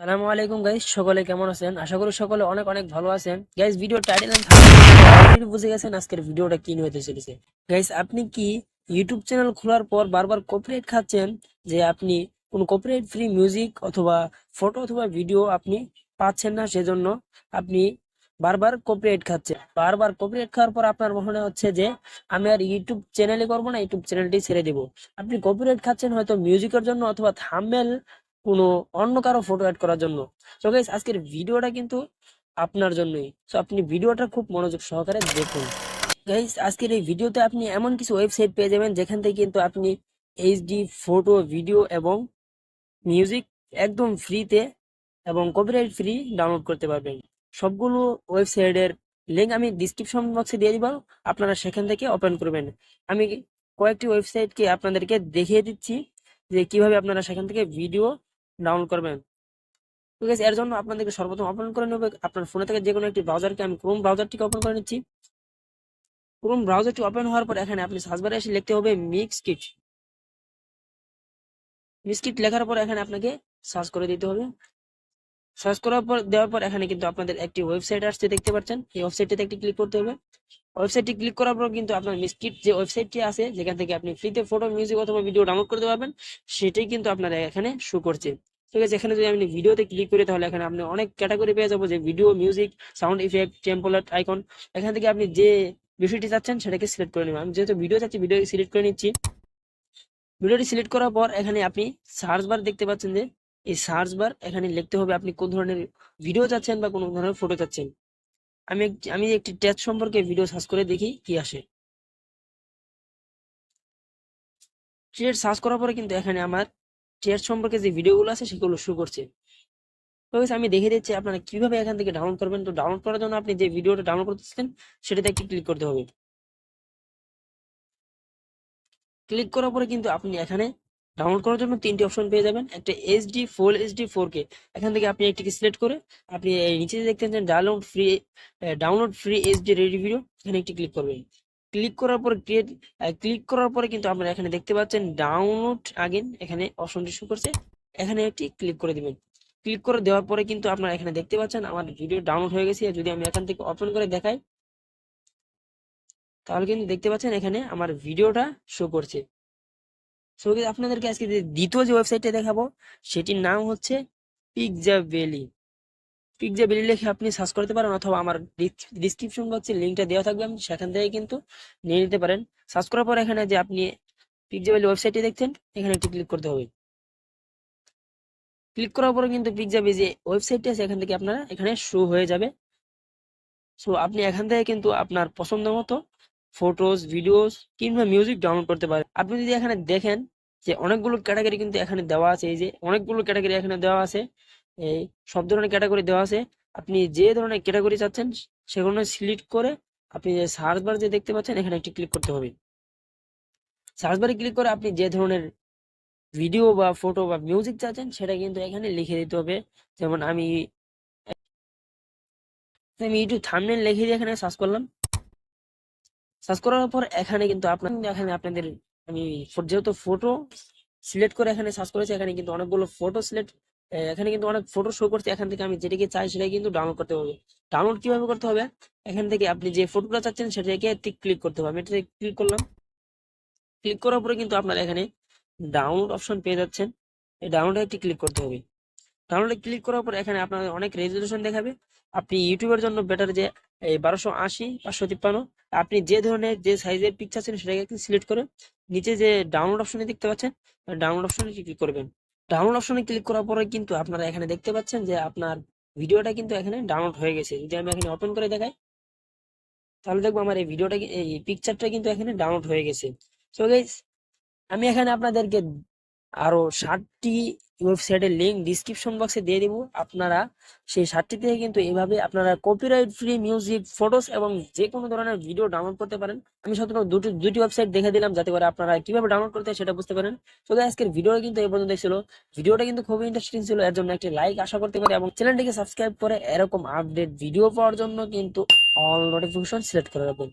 সালামু আলাইকুম গাইস সকলে কেমন আছেন? আশা করি সকলে অনেক অনেক ভালো আছেন। গাইস ভিডিও টাইটেল অলরেডি বুঝে গেছেন আজকের ভিডিওটা কি হতে চলেছে। গাইস আপনি কি ইউটিউব চ্যানেল খোলার পর বারবার কপিরাইট খাচ্ছেন? যে আপনি কোনো কপিরাইট ফ্রি মিউজিক অথবা ফটো অথবা ভিডিও আপনি পাচ্ছেন না, সেজন্য আপনি বারবার কপিরাইট খাচ্ছেন। বারবার কপিরাইট খাওয়ার পর আপনার মনে হচ্ছে যে আমি আর ইউটিউব চ্যানেলে করব না ইউটিউব চ্যানেলটি ছেড়ে দিব। আপনি কপিরাইট খাচ্ছেন হয়তো মিউজিকের জন্য অথবা থাম্বনেল কোনো অন্য কারও ফটো অ্যাড করার জন্য। সো গাইস আজকের ভিডিওটা কিন্তু আপনার জন্যই। সো আপনি ভিডিওটা খুব মনোযোগ সহকারে দেখুন। গাইস আজকের এই ভিডিওতে আপনি এমন কিছু ওয়েবসাইট পেয়ে যাবেন, যেখান থেকে কিন্তু আপনি এইচডি ফটো ভিডিও এবং মিউজিক একদম ফ্রিতে এবং কপিরাইট ফ্রি ডাউনলোড করতে পারবেন। সবগুলো ওয়েবসাইটের লিঙ্ক আমি ডিসক্রিপশন বক্সে দিয়ে দিব, আপনারা সেখান থেকে ওপেন করবেন। আমি কয়েকটি ওয়েবসাইটকে আপনাদেরকে দেখিয়ে দিচ্ছি, যে কীভাবে আপনারা সেখান থেকে ভিডিও ডাউনলোড করবেন। ঠিক আছে এর জন্য আপনাদেরকে সর্বপ্রথম ওপেন করে নেবে। আপনার ফোনে থেকে যে কোনো একটি ব্রাউজারকে আমি ক্রোম ব্রাউজারটিকে ওপেন করে নিচ্ছি। ক্রোম ব্রাউজারটি ওপেন হওয়ার পর এখানে আপনি সার্চ বারে এসে লিখতে হবে মিক্স কিট মিক্স কিট লেখার পর এখানে আপনাকে সার্চ করে দিতে হবে। সার্চ করার পর, দেওয়ার পর এখানে কিন্তু আপনাদের একটি ওয়েবসাইট আসছে, দেখতে পাচ্ছেন? এই ওয়েবসাইটটিতে একটি ক্লিক করতে হবে। ওয়েবসাইটটি ক্লিক করার পর কিন্তু আপনার মিসকিট যে ওয়েবসাইটটি আছে, যেখান থেকে আপনি ফ্রিতে ফটো মিউজিক অথবা ভিডিও ডাউনলোড করতে পারবেন সেটাই কিন্তু আপনার এখানে শো করছে। ঠিক আছে, এখানে যদি আপনি ভিডিওতে ক্লিক করি, তাহলে এখানে আপনি অনেক ক্যাটাগরি পেয়ে যাব, যে video music sound effect template icon এখান থেকে আপনি যে বিষয়টি চাচ্ছেন, সেটাকে সিলেক্ট করে নেবেন। আমি যেহেতু ভিডিও চাচ্ছি ভিডিও সিলেক্ট করে নিচ্ছি। ভিডিওটি সিলেক্ট করার পর এখানে আপনি সার্চ বার দেখতে পাচ্ছেন যে, এই সার্চ বার এখানে লিখতে হবে আপনি কোন ধরনের ভিডিও চাচ্ছেন বা কোন ধরনের ফটো চাচ্ছেন। আমি আমি একটি ট্যাচ সম্পর্কে ভিডিও সার্চ করে দেখি কি আসে। ট্রেড সার্চ করার পরে কিন্তু এখানে আমার ট্রেড সম্পর্কে যে ভিডিওগুলো আছে, সেগুলো শো করছে। তো আমি দেখে দিচ্ছি আপনারা কীভাবে এখান থেকে ডাউনলোড করবেন। তো ডাউনলোড করার জন্য আপনি যে ভিডিওটা ডাউনলোড করতেছেন সেটাতে একটি ক্লিক করতে হবে। ক্লিক করার পরে কিন্তু আপনি এখানে ডাউনলোড করার জন্য তিনটি অপশন পেয়ে যাবেন। একটা HD full HD four K এখান থেকে আপনি একটিকে সিলেক্ট করে আপনি নিচে যে দেখতে পাচ্ছেন download free download free HD ready video এখানে একটি ক্লিক করবেন। ক্লিক করার পর ক্রিয়েট ক্লিক করার পরে কিন্তু আপনারা এখানে দেখতে পাচ্ছেন ডাউনলোড আগেন এখানে অপশনটি শো করছে। এখানে একটি ক্লিক করে দিবেন। ক্লিক করে দেওয়ার পরে কিন্তু আপনারা এখানে দেখতে পাচ্ছেন আমার ভিডিও ডাউনলোড হয়ে গেছে। যদি আমি এখান থেকে ওপেন করে দেখাই, তাহলে কিন্তু দেখতে পাচ্ছেন এখানে আমার ভিডিওটা শো করছে। সো আপনাদেরকে আজকে দ্বিতীয় যে ওয়েবসাইটটা দেখাবো, সেটির নাম হচ্ছে পিকজা ভ্যালি পিকজা ভ্যালি লিখে আপনি সার্চ করতে পারেন অথবা আমার ডিসক্রিপশন বক্সে লিঙ্কটা দেওয়া থাকবে, আপনি সেখান থেকে কিন্তু নিয়ে নিতে পারেন। সার্চ করার পর এখানে যে আপনি পিকজা ভ্যালি ওয়েবসাইটে দেখছেন, এখানে একটি ক্লিক করতে হবে। ক্লিক করার পরে কিন্তু পিকজা যে ওয়েবসাইটটি আছে, এখান থেকে আপনারা এখানে শো হয়ে যাবে। সো আপনি এখান থেকে কিন্তু আপনার পছন্দ মতো ফটোস ভিডিওস কিংবা মিউজিক ডাউনলোড করতে পারেন। আপনি যদি এখানে দেখেন যে অনেকগুলো ক্যাটাগরি কিন্তু এখানে দেওয়া আছে, এই যে অনেকগুলো ক্যাটাগরি এখানে দেওয়া আছে এই সব ধরনের ক্যাটাগরি দেওয়া আছে। আপনি যে ধরনের ক্যাটাগরি চাচ্ছেন, সেগুলো সিলেক্ট করে আপনি যে সার্চ বার যে দেখতে পাচ্ছেন, এখানে একটি ক্লিক করতে হবে। সার্চ বারে ক্লিক করে আপনি যে ধরনের ভিডিও বা ফটো বা মিউজিক চাচ্ছেন, সেটা কিন্তু এখানে লিখে দিতে হবে। যেমন আমি আমি ইউটিউব থাম্বনেল লিখে দিয়ে এখানে সার্চ করলাম। সার্চ করার পর এখানে কিন্তু আপনার, এখানে আপনাদের, আমি যেহেতু ফটো সিলেক্ট করে এখানে সার্চ করেছি, এখানে কিন্তু অনেকগুলো ফটো সিলেক্ট এখানে কিন্তু অনেক ফটো শো করছে, এখান থেকে আমি যেটাকে চাই সেটাই কিন্তু ডাউনলোড করতে হবে ডাউনলোড কীভাবে করতে হবে? এখান থেকে আপনি যে ফটোটা চাচ্ছেন সেটাকে ক্লিক করতে হবে। আমি এটাতে ক্লিক করলাম। ক্লিক করার পরে কিন্তু আপনার এখানে ডাউনলোড অপশন পেয়ে যাচ্ছেন। এই ডাউনলোডে একটি ক্লিক করতে হবে। ডাউনলোডে ক্লিক করার পর এখানে আপনার অনেক রেজলিউশন দেখাবে। আপনি ইউটিউবের জন্য বেটার যে, এই বারোশো আশি, পাঁচশো তিপ্পান্ন, আপনি যে ধরনের যে সাইজের পিকচার ছিল সেটাকে সিলেক্ট করে নিচে যে ডাউনলোড অপশনে দেখতে পাচ্ছেন ডাউনলোড অপশনে ক্লিক করবেন। ডাউনলোড অপশনে ক্লিক করার পরে কিন্তু আপনারা এখানে দেখতে পাচ্ছেন যে আপনার ভিডিওটা কিন্তু এখানে ডাউনলোড হয়ে গেছে। যদি আমি এখানে ওপেন করে দেখাই, তাহলে দেখব আমার এই ভিডিওটা, এই পিকচারটা কিন্তু এখানে ডাউনলোড হয়ে গেছে। সো গাইস আমি এখানে আপনাদেরকে আরও ষাটটি ওয়েবসাইটের লিঙ্ক ডিসক্রিপশন বক্সে দিয়ে দিব। আপনারা সেই ষাটটি থেকে কিন্তু এভাবে আপনারা কপিরাইট ফ্রি মিউজিক ফটোস এবং যে কোনো ধরনের ভিডিও ডাউনলোড করতে পারেন। আমি শুধু দুটি দুটি ওয়েবসাইট দেখে দিলাম যাতে করে আপনারা কীভাবে ডাউনলোড করতে সেটা বুঝতে পারেন। তো আজকের ভিডিওটা কিন্তু এই পর্যন্ত ছিল। ভিডিওটা কিন্তু খুবই ইন্টারেস্টিং ছিল, এর জন্য একটি লাইক আশা করতে পারি এবং চ্যানেলটিকে সাবস্ক্রাইব করে এরকম আপডেট ভিডিও পাওয়ার জন্য কিন্তু অল নোটিফিকেশন সিলেক্ট করে রাখবেন